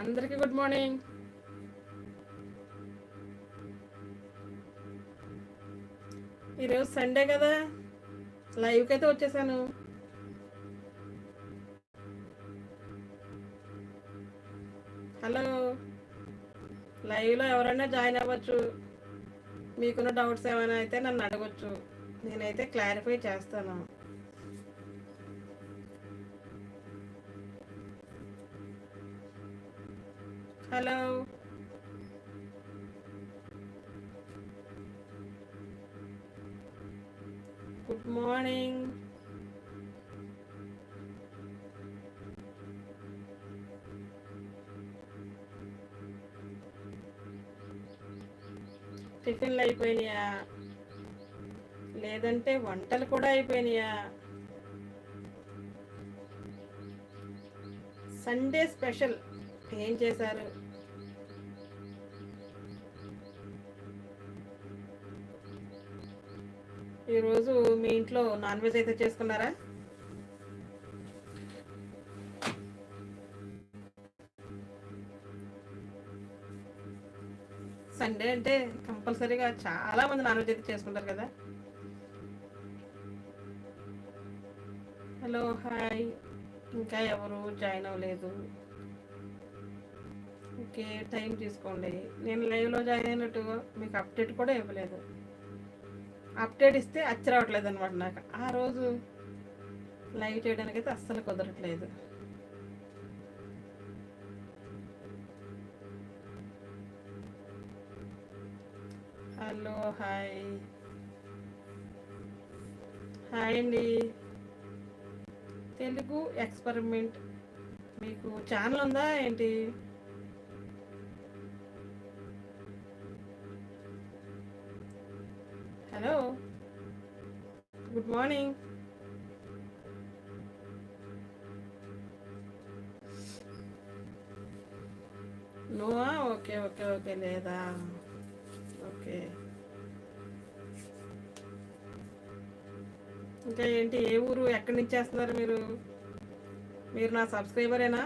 అందరికీ good morning. ఈరోజు Sunday కదా. లైవ్కి అయితే వచ్చేసాను. హలో. లైవ్లో ఎవరైనా జాయిన్ అవ్వచ్చు. మీకున్న డౌట్స్ ఏమైనా అయితే నన్ను అడగచ్చు. నేనైతే క్లారిఫై చేస్తాను. హలో. Good morning. టిఫిన్లు అయిపోయినాయా? లేదంటే వంటలు కూడా అయిపోయినాయా? Sunday special. ఏం చేశారు? ఈరోజు మీ ఇంట్లో నాన్ వెజ్ అయితే చేసుకున్నారా? సండే అంటే కంపల్సరీగా చాలా మంది నాన్ వెజ్ అయితే చేసుకుంటారు కదా. Hello hi. ఇంకా ఎవరు జాయిన్ అవ్వలేదు. ఓకే టైం తీసుకోండి. నేను లైవ్లో జాయిన్ అయినట్టు మీకు అప్డేట్ కూడా ఇవ్వలేదు. అప్డేట్ ఇస్తే అచ్చి రావట్లేదు అనమాట నాకు. ఆ రోజు లైవ్ చేయడానికి అయితే అస్సలు కుదరట్లేదు. Hello hi. హాయ్ అండి. తెలుగు ఎక్స్పెరిమెంట్ మీకు ఛానల్ ఉందా ఏంటి? హలో గుడ్ మార్నింగ్ నువ్వా ఓకే ఓకే ఓకే లేదా. ఓకే ఇంకా ఏంటి ఏ ఊరు ఎక్కడి నుంచి చేస్తున్నారు మీరు? మీరు నా సబ్స్క్రైబరేనా?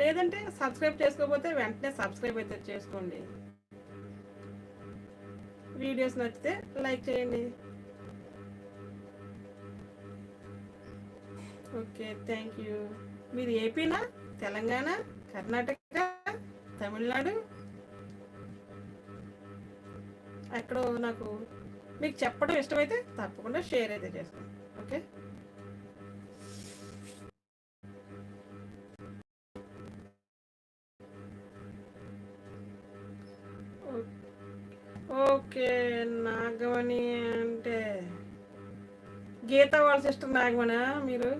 లేదంటే సబ్స్క్రైబ్ చేసుకోకపోతే వెంటనే సబ్స్క్రైబ్ అయితే చేసుకోండి. వీడియోస్ నచ్చితే లైక్ చేయండి. Okay thank you. మీరు ఏపీనా తెలంగాణ కర్ణాటక తమిళనాడు? ఎక్కడో నాకు మీకు చెప్పడం ఇష్టమైతే తప్పకుండా షేర్ అయితే చేస్తాను. ఓకే? నాగమణి అంటే గీత వాళ్ళ సిస్టర్ నాగమణ మీరు?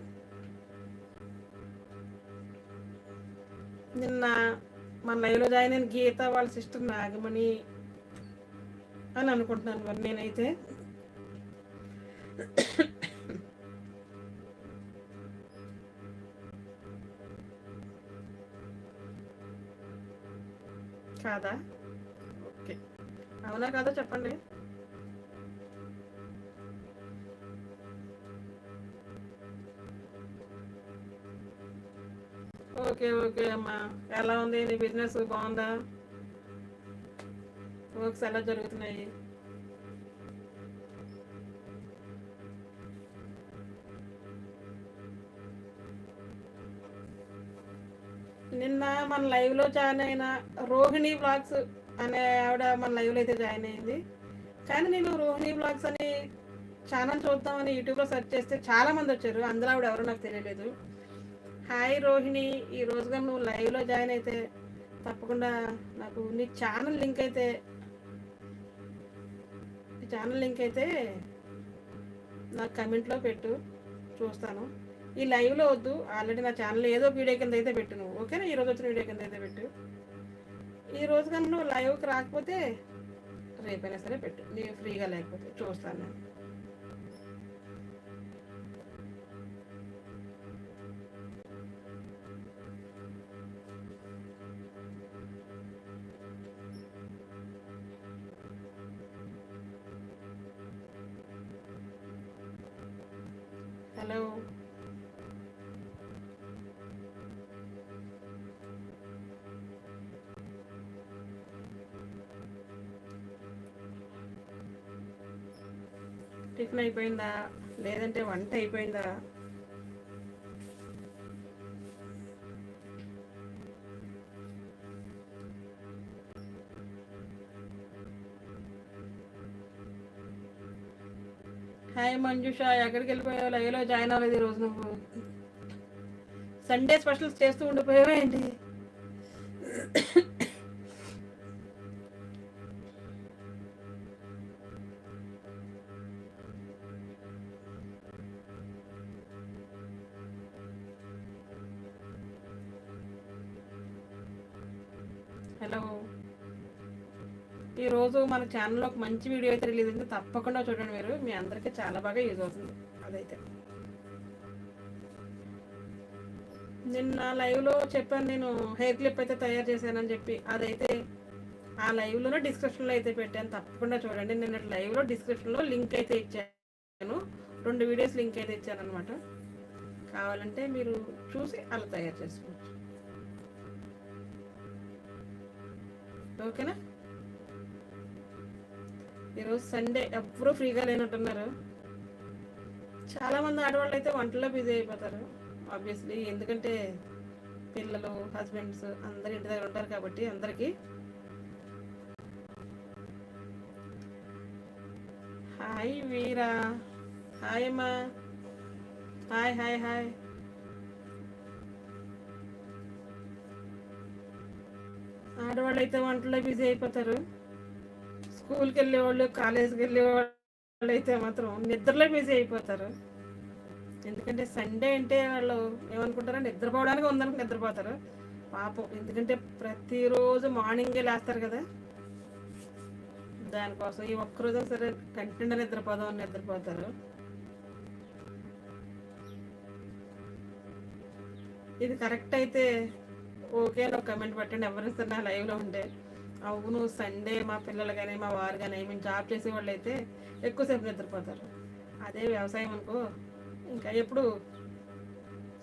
నిన్న మన లైవ్లో జాయిన్ అయిన గీత వాళ్ళ సిస్టర్ నాగమణి అని అనుకుంటున్నాను మరి నేనైతే. కాదా? ఓకే. అవునా కాదా? చెప్పండి. ఓకే ఓకే అమ్మా. ఎలా ఉంది? నీ బిజినెస్ బాగుందా? వర్క్స్ ఎలా జరుగుతున్నాయి? నిన్న మన లైవ్లో జాయిన్ అయిన రోహిణి బ్లాగ్స్ అనే ఆవిడ మన లైవ్లో అయితే జాయిన్ అయింది. కానీ నేను రోహిణి బ్లాగ్స్ అని ఛానల్ చూద్దామని యూట్యూబ్లో సెర్చ్ చేస్తే చాలా మంది వచ్చారు. అందులో ఆవిడ ఎవరో నాకు తెలియలేదు. హాయ్ రోహిణి ఈ రోజుగా నువ్వు లైవ్లో జాయిన్ అయితే తప్పకుండా నాకు నీ ఛానల్ లింక్ అయితే నీ ఛానల్ లింక్ అయితే నాకు కమెంట్లో పెట్టు చూస్తాను. ఈ లైవ్లో వద్దు ఆల్రెడీ నా ఛానల్ ఏదో వీడియో కింద అయితే పెట్టు నువ్వు ఓకేనా ఈ రోజు వచ్చిన వీడియో కింద అయితే పెట్టు. ఈ రోజు కన్నా నువ్వు లైవ్కి రాకపోతే రేపైనా సరే పెట్టు నేను ఫ్రీగా లేకపోతే చూస్తాను. నేను హలో. టిఫిన్ అయిపోయిందా? లేదంటే వంట అయిపోయిందా? మంజుష ఎక్కడికి వెళ్ళిపోయావు లైవ్లో జాయిన్ అవ్వలేదు ఈరోజు నువ్వు. సండే స్పెషల్స్ చేస్తూ ఉండిపోయావా రోజు మన ఛానల్లో ఒక మంచి వీడియో అయితే రిలీజ్ అయింది. తప్పకుండా చూడండి మీరు. మీ అందరికీ చాలా బాగా యూజ్ అవుతుంది. అదైతే. నిన్న లైవ్లో చెప్పాను నేను హెయిర్ క్లిప్ అయితే తయారు చేశానని చెప్పి. అదైతే ఆ లైవ్లోనే డిస్క్రిప్షన్లో అయితే పెట్టాను. తప్పకుండా చూడండి. నిన్న లైవ్లో డిస్క్రిప్షన్లో లింక్ అయితే ఇచ్చాను. రెండు వీడియోస్ లింక్ అయితే ఇచ్చాను అనమాట కావాలంటే మీరు చూసి అలా తయారు చేసుకోవచ్చు. ఓకేనా? ఈరోజు సండే ఎప్పుడూ ఫ్రీగా లేనట్టున్నారు. చాలా మంది ఆడవాళ్ళు అయితే వంటల్లో బిజీ అయిపోతారు. ఆబ్వియస్లీ ఎందుకంటే పిల్లలు హస్బెండ్స్ అందరు ఇంటి దగ్గర ఉంటారు కాబట్టి అందరికీ. హాయ్ వీరా హాయ్ అమ్మా. హాయ్ హాయ్ హాయ్ ఆడవాళ్ళు అయితే వంటల్లో బిజీ అయిపోతారు. స్కూల్కి వెళ్ళేవాళ్ళు కాలేజీకి వెళ్ళేవాళ్ళు అయితే మాత్రం నిద్రలో బిజీ అయిపోతారు. ఎందుకంటే సండే అంటే వాళ్ళు ఏమనుకుంటారో నిద్రపోవడానికి ఉందని నిద్రపోతారు. పాపం ఎందుకంటే ప్రతిరోజు మార్నింగే లేస్తారు కదా. దానికోసం ఈ ఒక్కరోజు సరే కంటిన్యూ నిద్రపోదాం అని నిద్రపోతారు. ఇది కరెక్ట్ అయితే ఓకే అని ఒక కమెంట్ పెట్టండి. ఎవరైనా సరే నా లైవ్లో ఉండే అవును సండే మా పిల్లలు కానీ మా వారు కానీ మేము జాబ్ చేసే వాళ్ళు అయితే ఎక్కువసేపు నిద్రపోతారు. అదే వ్యవసాయం అనుకో ఇంకా ఎప్పుడు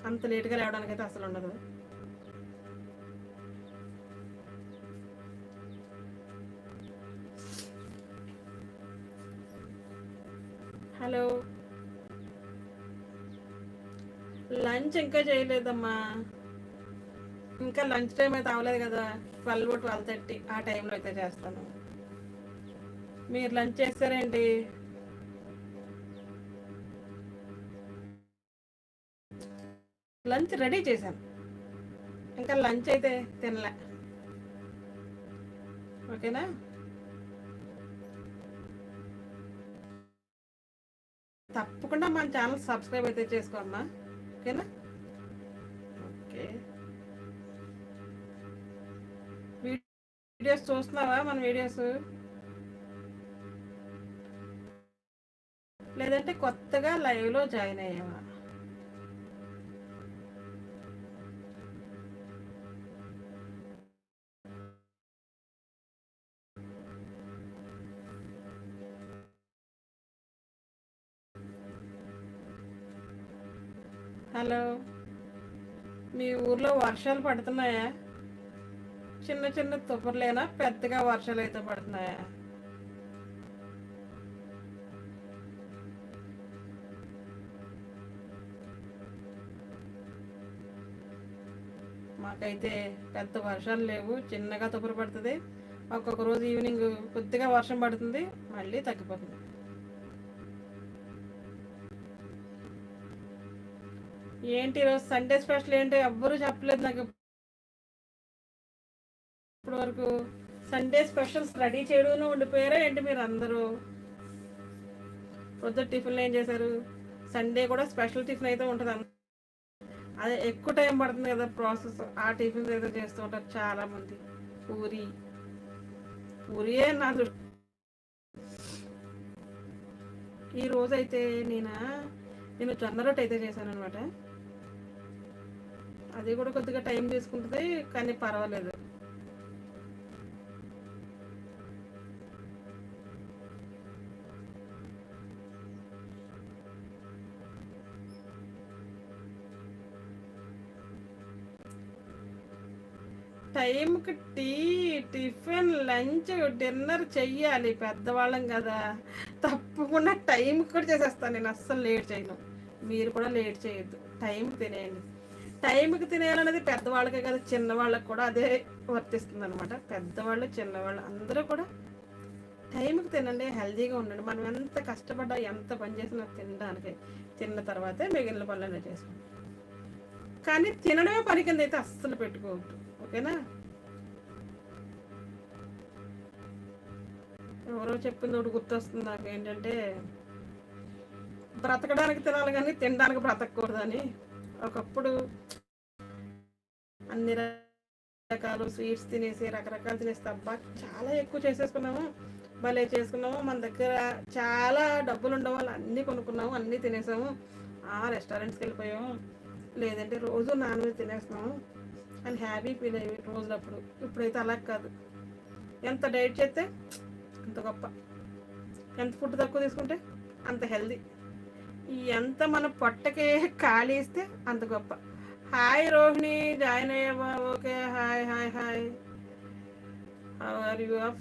అంత లేట్గా లేవడానికి అయితే అసలు ఉండదు. హలో. లంచ్ ఇంకా చేయలేదమ్మా. ఇంకా లంచ్ టైం అయితే అవ్వలేదు కదా. ట్వెల్వ్ ట్వెల్వ్ థర్టీ ఆ టైంలో అయితే చేస్తాను. మీరు లంచ్ చేస్తారేంటి? లంచ్ రెడీ చేశాను. ఇంకా లంచ్ అయితే తినలే. ఓకేనా? తప్పకుండా మన ఛానల్ సబ్స్క్రైబ్ అయితే చేసుకోమ్మా ఓకేనా? వీడియోస్ చూస్తున్నావా మన వీడియోస్? లేదంటే కొత్తగా లైవ్లో జాయిన్ అయ్యావా? హలో మీ ఊర్లో వర్షాలు పడుతున్నాయా? చిన్న చిన్న తుపర్లేనా పెద్దగా వర్షాలు అయితే పడుతున్నాయా? మాకైతే పెద్ద వర్షాలు లేవు. చిన్నగా తుపరు పడుతుంది. ఒక్కొక్క రోజు ఈవినింగ్ కొద్దిగా వర్షం పడుతుంది. మళ్ళీ తగ్గిపోతుంది. ఏంటి ఈరోజు సండే స్పెషల్ ఏంటి ఎవ్వరూ చెప్పలేదు నాకు ఇప్పటి వరకు సండే స్పెషల్ స్టడీ చేయడం ఉండిపోయారా? ఏంటి మీరు అందరూ పొద్దు టిఫిన్లు ఏం చేశారు? సండే కూడా స్పెషల్ టిఫిన్ అయితే ఉంటుంది అన్న- అదే ఎక్కువ టైం పడుతుంది కదా ప్రాసెస్ ఆ టిఫిన్స్ అయితే చేస్తూ ఉంటారు చాలా మంది పూరి పూరియే నా దృష్టి ఈ రోజు అయితే నేను? నేను జొన్న రొట్టె అయితే చేశాను అనమాట అది కూడా కొద్దిగా టైం తీసుకుంటుంది కానీ పర్వాలేదు. టైంకి టీ టిఫిన్ లంచ్ డిన్నర్ చెయ్యాలి పెద్దవాళ్ళం కదా. తప్పకుండా టైంకి కూడా చేసేస్తాను. నేను అస్సలు లేట్ చేయను. మీరు కూడా లేట్ చేయొద్దు. టైంకి తినేయండి. టైంకి తినేయాలనేది పెద్దవాళ్ళకే కదా. చిన్నవాళ్ళకి కూడా అదే వర్తిస్తుంది అనమాట పెద్దవాళ్ళు చిన్నవాళ్ళు అందరూ కూడా టైంకి తినండి. హెల్తీగా ఉండండి. మనం ఎంత కష్టపడ్డా ఎంత పని చేసినా తినడానికి. తిన్న తర్వాతే మిగిలిన పనులన్నీ చేసుకుంటాం. కానీ తినడమే పని కింద అయితే అస్సలు పెట్టుకోవద్దు. ఓకేనా? ఎవరో చెప్పింది ఒకటి గుర్తొస్తుంది నాకు ఏంటంటే బ్రతకడానికి తినాలి కానీ తినడానికి బ్రతకూడదని ఒకప్పుడు అన్ని రకాలు స్వీట్స్ తినేసి రకరకాలు తినేసి తప్ప చాలా ఎక్కువ చేసేసుకున్నాము. భలే చేసుకున్నాము. మన దగ్గర చాలా డబ్బులు ఉండడం అన్నీ కొనుక్కున్నాము అన్నీ తినేసాము. ఆ రెస్టారెంట్స్కి వెళ్ళిపోయాము. లేదంటే రోజు నాన్ వెజ్ తినేస్తున్నాము. అని హ్యాపీ ఫీల్ అయ్యి రోజులప్పుడు. ఇప్పుడైతే అలా కాదు. ఎంత డైట్ చేస్తే అంత గొప్ప. ఎంత ఫుడ్ తక్కువ తీసుకుంటే అంత హెల్దీ. ఎంత మన పొట్టకి ఖాళీ ఇస్తే అంత గొప్ప. హాయ్ రోహిణి జాయిన్ అయ్యావా okay hi hi hi.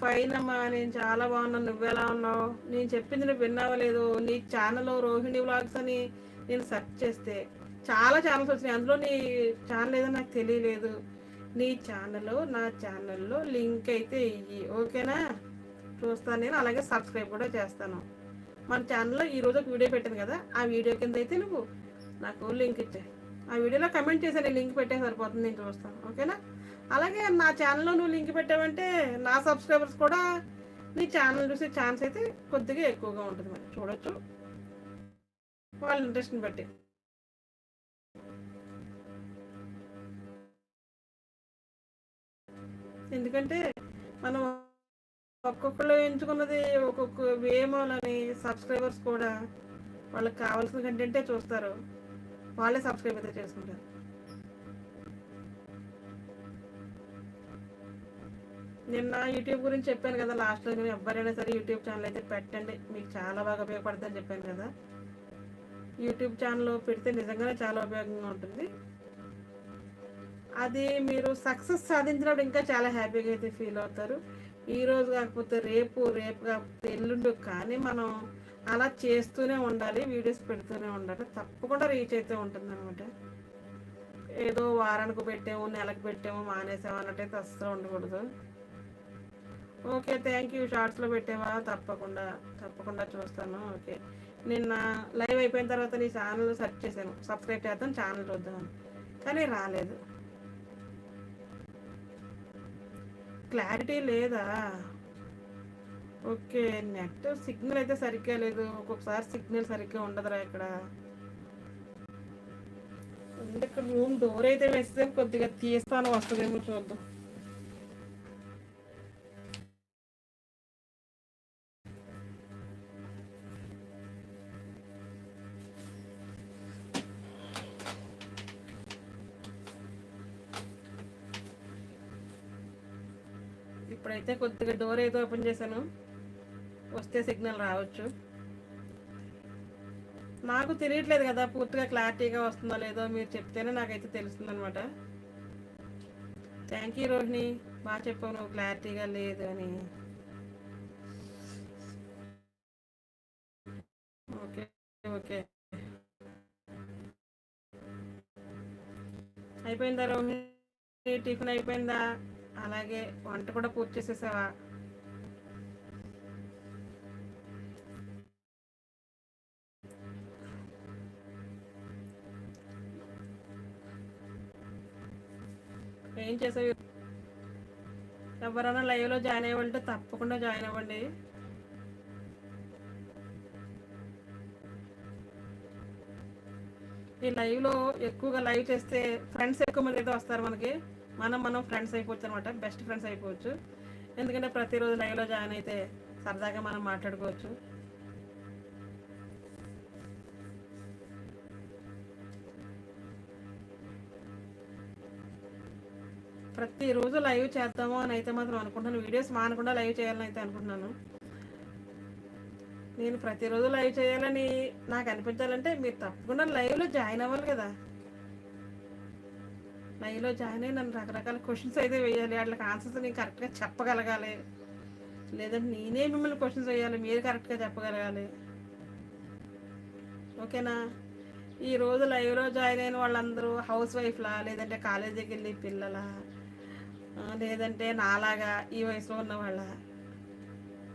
Fine అమ్మా. నేను చాలా బాగున్నాను. నువ్వెలా ఉన్నావు? నేను చెప్పింది నువ్వు విన్నావా లేదు? నీ ఛానల్ రోహిణి వ్లాగ్స్ అని నేను సెర్చ్ చేస్తే చాలా ఛానల్స్ వచ్చినాయి. అందులో నీ ఛానల్ ఏదో నాకు తెలియలేదు. నీ ఛానల్ నా ఛానల్లో లింక్ అయితే ఇయ్యి. ఓకేనా? చూస్తాను నేను అలాగే సబ్స్క్రైబ్ కూడా చేస్తాను. మన ఛానల్లో ఈరోజు ఒక వీడియో పెట్టాను కదా ఆ వీడియో కింద అయితే నువ్వు నాకు లింక్ ఇచ్చే. ఆ వీడియోలో కమెంట్ చేశాను లింక్ పెట్టే సరిపోతుంది నేను చూస్తాను. ఓకేనా? అలాగే నా ఛానల్లో నువ్వు లింక్ పెట్టావంటే నా సబ్స్క్రైబర్స్ కూడా నీ ఛానల్ చూసే ఛాన్స్ అయితే కొద్దిగా ఎక్కువగా ఉంటుంది మరి. చూడొచ్చు. వాళ్ళ ఇంట్రెస్ట్ని బట్టి. ఎందుకంటే మనం ఒక్కొక్కళ్ళు ఎంచుకున్నది ఒక్కొక్క వేమోలని సబ్స్క్రైబర్స్ కూడా వాళ్ళకి కావాల్సిన కంటెంటే చూస్తారు. వాళ్ళే సబ్స్క్రైబ్ అయితే చేసుకుంటారు. నిన్న యూట్యూబ్ గురించి చెప్పాను కదా లాస్ట్లో మీరు ఎవరైనా సరే యూట్యూబ్ ఛానల్ అయితే పెట్టండి. మీకు చాలా బాగా ఉపయోగపడుతుందని చెప్పాను కదా. యూట్యూబ్ ఛానల్ పెడితే నిజంగానే చాలా ఉపయోగంగా ఉంటుంది. అది మీరు సక్సెస్ సాధించినప్పుడు ఇంకా చాలా హ్యాపీగా అయితే ఫీల్ అవుతారు. ఈరోజు కాకపోతే రేపు రేపు కాకపోతే ఎల్లుండి కానీ మనం అలా చేస్తూనే ఉండాలి వీడియోస్ పెడుతూనే ఉండాలి. తప్పకుండా రీచ్ అయితే ఉంటుంది అనమాట ఏదో వారానికి పెట్టాము నెలకు పెట్టాము మానేసాము అన్నట్టయితే అస్సలు ఉండకూడదు. ఓకే థ్యాంక్ యూ షార్ట్స్లో పెట్టావా? తప్పకుండా తప్పకుండా చూస్తాను. ఓకే. నిన్న లైవ్ అయిపోయిన తర్వాత నీ ఛానల్ సెర్చ్ చేశాను. సబ్స్క్రైబ్ చేద్దాం ఛానల్ చూద్దాం కానీ రాలేదు. క్లారిటీ లేదా? ఓకే నెట్ సిగ్నల్ అయితే సరిగ్గా లేదు. ఒక్కొక్కసారి సిగ్నల్ సరిగ్గా ఉండదురా ఇక్కడ. ఇక్కడ రూమ్ డోర్ అయితే వేస్తే కొద్దిగా తీస్తాను వస్తుందేమో చూద్దాం. ఇప్పుడైతే కొద్దిగా డోర్ అయితే ఓపెన్ చేశాను. వస్తే సిగ్నల్ రావచ్చు. నాకు తెలియట్లేదు కదా పూర్తిగా క్లారిటీగా వస్తుందో లేదో మీరు చెప్తేనే నాకైతే తెలుస్తుంది అనమాట థ్యాంక్ యూ రోహిణి. బాగా చెప్పావు నువ్వు క్లారిటీగా లేదు అని. Okay okay. అయిపోయిందా రోహిణి? టిఫిన్ అయిపోయిందా? అలాగే వంట కూడా పూర్తి చేసేసావా? ఏం చేసావు? ఎవరైనా లైవ్లో జాయిన్ అవ్వాలంటే తప్పకుండా జాయిన్ అవ్వండి. ఈ లైవ్లో ఎక్కువగా లైవ్ చేస్తే ఫ్రెండ్స్ ఎక్కువ మంది అయితే వస్తారు మనకి. మనం మనం ఫ్రెండ్స్ అయిపోవచ్చు అనమాట బెస్ట్ ఫ్రెండ్స్ అయిపోవచ్చు. ఎందుకంటే ప్రతిరోజు లైవ్లో జాయిన్ అయితే సరదాగా మనం మాట్లాడుకోవచ్చు. ప్రతిరోజు లైవ్ చేద్దాము అని అయితే మాత్రం అనుకుంటున్నాను. వీడియోస్ మానకుండా లైవ్ చేయాలని అయితే అనుకుంటున్నాను. నేను ప్రతిరోజు లైవ్ చేయాలని నాకు అనిపించాలంటే మీరు తప్పకుండా లైవ్లో జాయిన్ అవ్వాలి కదా. లైవ్లో జాయిన్ అయ్యి నన్ను రకరకాల క్వశ్చన్స్ అయితే వేయాలి. వాటికి ఆన్సర్స్ నేను కరెక్ట్గా చెప్పగలగాలి. లేదంటే నేనే మిమ్మల్ని క్వశ్చన్స్ వేయాలి. మీరు కరెక్ట్గా చెప్పగలగాలి. ఓకేనా? ఈ రోజు లైవ్లో జాయిన్ అయిన వాళ్ళందరూ హౌస్ వైఫ్లా లేదంటే కాలేజీకి వెళ్ళి పిల్లల లేదంటే నాలాగా ఈ వయసులో ఉన్న వాళ్ళ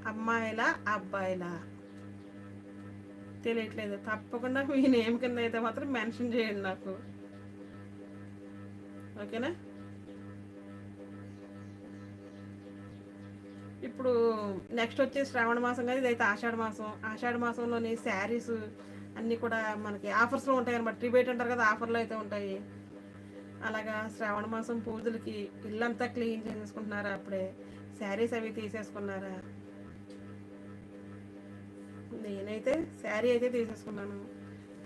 అమ్మాయిలా అబ్బాయిలా? తెలియట్లేదు. తప్పకుండా మీ నేమ్ కింద అయితే మాత్రం మెన్షన్ చేయండి నాకు. ఓకేనా? ఇప్పుడు నెక్స్ట్ వచ్చి శ్రావణ మాసం కానీ ఇదైతే ఆషాఢ మాసం. ఆషాఢ మాసంలోని శారీస్ అన్నీ కూడా మనకి ఆఫర్స్లో ఉంటాయి అనమాట ట్రిబేట్ అంటారు కదా ఆఫర్లో అయితే ఉంటాయి. అలాగా శ్రావణ మాసం పూజలకి ఇల్లంతా క్లీన్ చేసేసుకుంటున్నారా? అప్పుడే శారీస్ అవి తీసేసుకున్నారా? నేనైతే శారీ అయితే తీసేసుకున్నాను.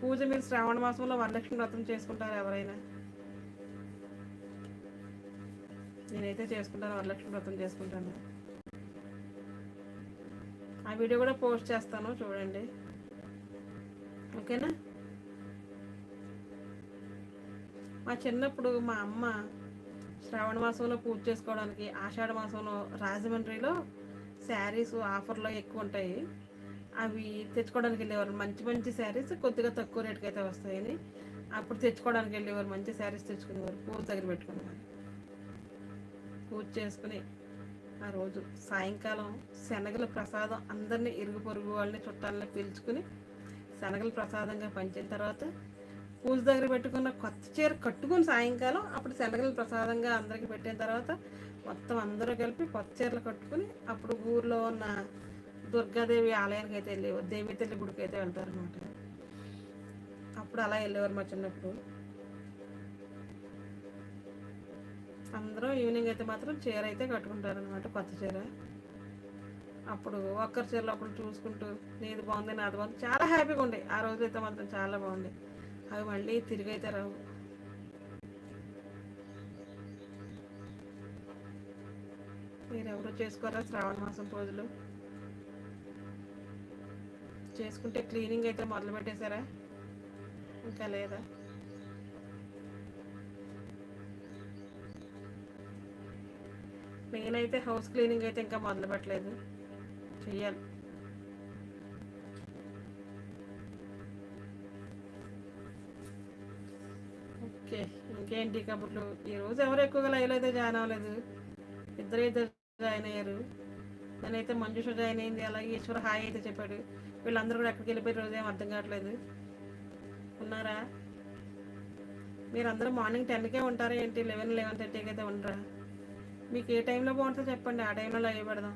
పూజ మీరు శ్రావణ మాసంలో వరలక్ష్మి వ్రతం చేసుకుంటారా ఎవరైనా? నేనైతే చేసుకుంటాను వరలక్ష్మి వ్రతం చేసుకుంటాను. ఆ వీడియో కూడా పోస్ట్ చేస్తాను చూడండి. ఓకేనా? మా చిన్నప్పుడు మా అమ్మ శ్రావణ మాసంలో పూజ చేసుకోవడానికి ఆషాఢ మాసంలో రాజమండ్రిలో శారీస్ ఆఫర్లో ఎక్కువ ఉంటాయి. అవి తెచ్చుకోవడానికి వెళ్ళేవారు. మంచి మంచి శారీస్ కొద్దిగా తక్కువ రేటుకి అయితే వస్తాయని. అప్పుడు తెచ్చుకోవడానికి వెళ్ళేవారు. మంచి శారీస్ తెచ్చుకునేవారు. పూజ దగ్గర పెట్టుకునేవారు. పూజ చేసుకుని ఆ రోజు సాయంకాలం శనగల ప్రసాదం అందరినీ ఇరుగు పొరుగు వాళ్ళని చుట్టాలని పిలుచుకుని శనగలు ప్రసాదంగా పంచిన తర్వాత పూజ దగ్గర పెట్టుకున్న కొత్త చీర కట్టుకుని సాయంకాలం అప్పుడు శనగలు ప్రసాదంగా అందరికి పెట్టిన తర్వాత మొత్తం అందరూ కలిపి కొత్త చీరలు కట్టుకుని అప్పుడు ఊర్లో ఉన్న దుర్గాదేవి ఆలయానికి అయితే వెళ్ళేవారు దేవి తల్లి గుడికి అయితే వెళ్తారు అనమాట అప్పుడు అలా వెళ్ళేవారు మా చిన్నప్పుడు. అందరూ ఈవినింగ్ అయితే మాత్రం చీర అయితే కట్టుకుంటారు అనమాట కొత్త చీర. అప్పుడు ఒక్కరి చీరలో ఒకరు చూసుకుంటూ నీది బాగుంది నాది బాగుంది చాలా హ్యాపీగా ఉండే. ఆ రోజు అయితే మాత్రం చాలా బాగుండే. అవి మళ్ళీ తిరిగి అయితే రావు. మీరు చేసుకోరా శ్రావణ మాసం పూజలు చేసుకుంటే క్లీనింగ్ అయితే మొదలు పెట్టేశారా ఇంకా లేదా? నేనైతే హౌస్ క్లీనింగ్ అయితే ఇంకా మొదలు పెట్టలేదు చెయ్యాలి ఓకే ఇంకేంటి కబుర్లు? ఈరోజు ఎవరు ఎక్కువగా లైవ్లో అయితే జాయిన్ అవ్వలేదు. ఇద్దరు ఇద్దరు జాయిన్ అయ్యారు. నేనైతే మంజుష జాయిన్ అయింది. అలాగే ఈశ్వర్ హాయ్ అయితే చెప్పాడు. వీళ్ళందరూ కూడా ఎక్కడికి వెళ్ళిపోయి రోజు ఏం అర్థం కావట్లేదు. ఉన్నారా? మీరందరూ మార్నింగ్ టెన్కే ఉంటారా ఏంటి? లెవెన్ లెవెన్ థర్టీకి అయితే ఉండరా? మీకు ఏ టైంలో బాగుంటుందో చెప్పండి. ఆ టైంలో లైవ్ పెడదాం.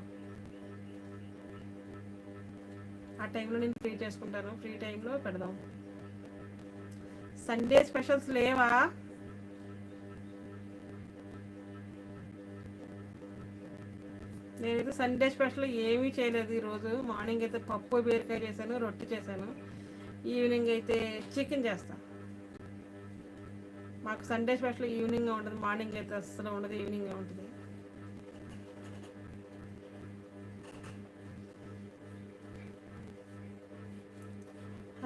ఆ టైంలో నేను ఫ్రీ చేసుకుంటాను. ఫ్రీ టైంలో పెడదాం. సండే స్పెషల్స్ లేవా? నేనైతే సండే స్పెషల్ ఏమీ చేయలేదు ఈరోజు. మార్నింగ్ అయితే పప్పు బీరకాయ చేశాను రొట్టె చేశాను. ఈవినింగ్ అయితే చికెన్ చేస్తాను మాకు సండే స్పెషల్ ఈవినింగ్ ఉంటుంది మార్నింగ్ అయితే అస్సలు ఉండదు. ఈవినింగ్ ఉంటుంది.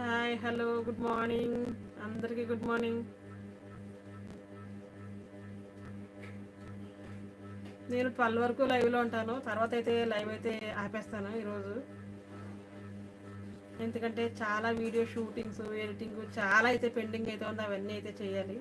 Hi hello good morning. అందరికీ గుడ్ మార్నింగ్. నేను ట్వెల్వ్ వరకు లైవ్లో ఉంటాను. తర్వాత అయితే లైవ్ అయితే ఆపేస్తాను ఈరోజు. ఎందుకంటే చాలా వీడియో షూటింగ్స్ ఎడిటింగ్ చాలా అయితే పెండింగ్ అయితే ఉంది. అవన్నీ అయితే చేయాలి.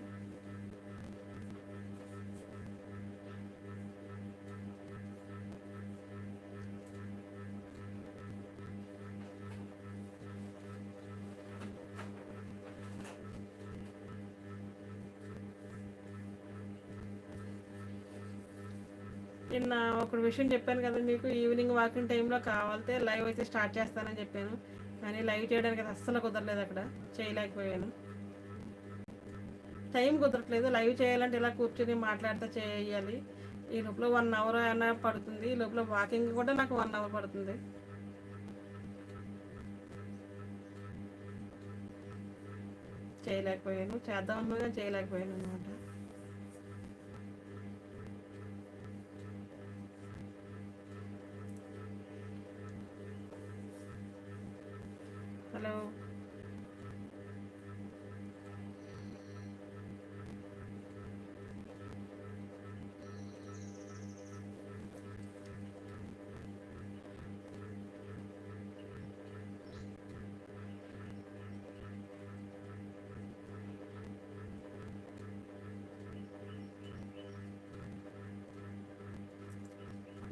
నిన్న ఒక విషయం చెప్పాను కదా మీకు ఈవినింగ్ వాకింగ్ టైంలో కావాలితే లైవ్ అయితే స్టార్ట్ చేస్తానని చెప్పాను. కానీ లైవ్ చేయడానికి అయితే అస్సలు కుదరలేదు అక్కడ చేయలేకపోయాను. టైం కుదరట్లేదు లైవ్ చేయాలంటే ఇలా కూర్చొని మాట్లాడితే చేయాలి. ఈ లోపల వన్ అవర్ అయినా పడుతుంది ఈ లోపల వాకింగ్ కూడా నాకు వన్ అవర్ పడుతుంది. చేయలేకపోయాను చేద్దాం చేయలేకపోయాను అనమాట చేశారు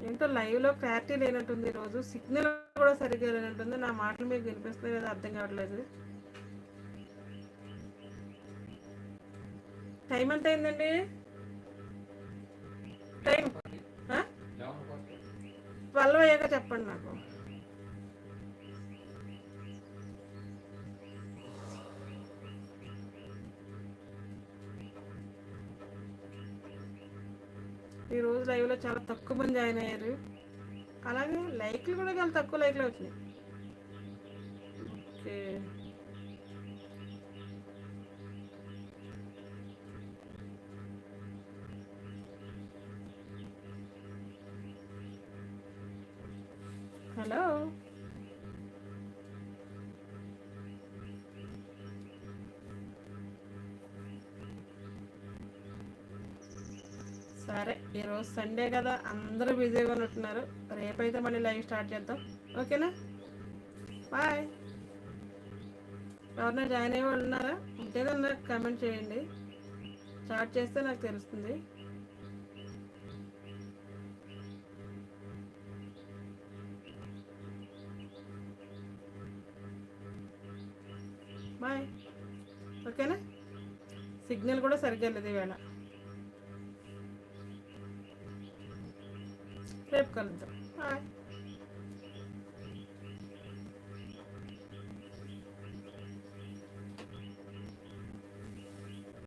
ఏంటో లైవ్లో క్లారిటీ లేనట్టుంది ఈరోజు సిగ్నల్ కూడా సరిగ్గా లేనట్టుంది. నా మాటలు మీకు వినిపిస్తుంది లేదా అర్థం కావట్లేదు. టైం ఎంత అయిందండి? టైం ట్వెల్వ్ అయ్యాక చెప్పండి నాకు. ఈ రోజు లైవ్లో చాలా తక్కువ మంది జాయిన్ అయ్యారు. అలాగే లైక్లు కూడా చాలా తక్కువ లైక్లు వచ్చినాయి ఈరోజు సండే కదా అందరూ బిజీగా ఉంటున్నారు రేపైతే మళ్ళీ లైవ్ స్టార్ట్ చేద్దాం. ఓకేనా? బాయ్. ఎవరైనా జాయిన్ అయ్యే వాళ్ళు ఉన్నారా? ఉంటేనే నాకు కమెంట్ చేయండి. స్టార్ట్ చేస్తే నాకు తెలుస్తుంది. బాయ్. ఓకేనా? సిగ్నల్ కూడా సరిగ్గా లేదు ఈవేళ. రేపు కలుద్దాం. బాయ్